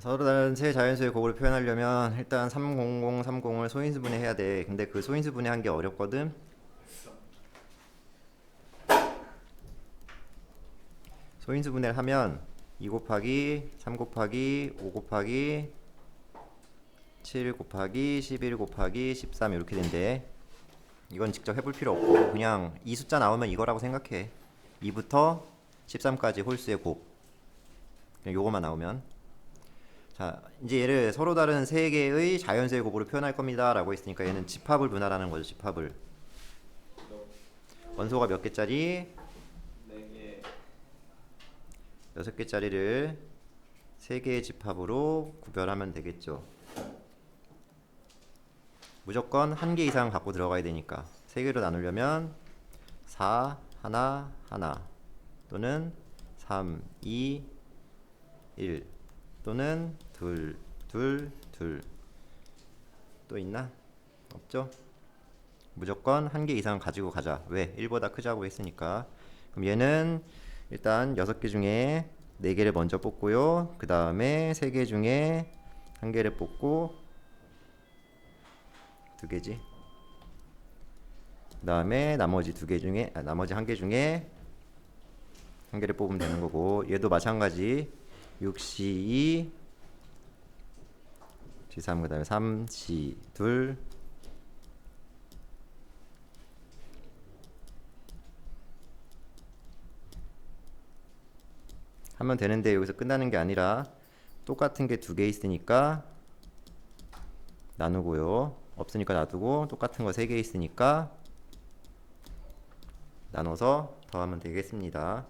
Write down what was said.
서로 다른 세 자연수의 곱을 표현하려면 일단 300, 30을 소인수분해 해야 돼. 근데 그 소인수분해 한 게 어렵거든. 소인수 분해를 하면 2 곱하기 3 곱하기 5 곱하기 7 곱하기 11 곱하기 13 이렇게 된대. 이건 직접 해볼 필요 없고 그냥 이 숫자 나오면 이거라고 생각해. 2부터 13까지 홀수의 곱. 그냥 요거만 나오면. 자, 이제 얘를 서로 다른 세 개의 자연수의 곱으로 표현할 겁니다라고 했으니까 얘는 집합을 분할하는 거죠. 집합을. 원소가 몇 개짜리? 여섯 개짜리를 세 개의 집합으로 구별하면 되겠죠. 무조건 한 개 이상 갖고 들어가야 되니까 세 개로 나누려면 4 하나 하나 또는 3 2 1 또는 둘 둘 둘 또 있나? 없죠? 무조건 한 개 이상 가지고 가자. 왜? 1보다 크자고 했으니까. 그럼 얘는 일단 6개 중에 4개를 먼저 뽑고요. 그 다음에 3개 중에 한 개를 뽑고 두 개지. 그 다음에 나머지 두개 중에 아, 나머지 한개 중에 한 개를 뽑으면 되는 거고 얘도 마찬가지 6C2 G3 그 다음에 3C2 하면 되는데 여기서 끝나는 게 아니라 똑같은 게 두 개 있으니까 나누고요. 없으니까 놔두고 똑같은 거 세 개 있으니까 나눠서 더하면 되겠습니다.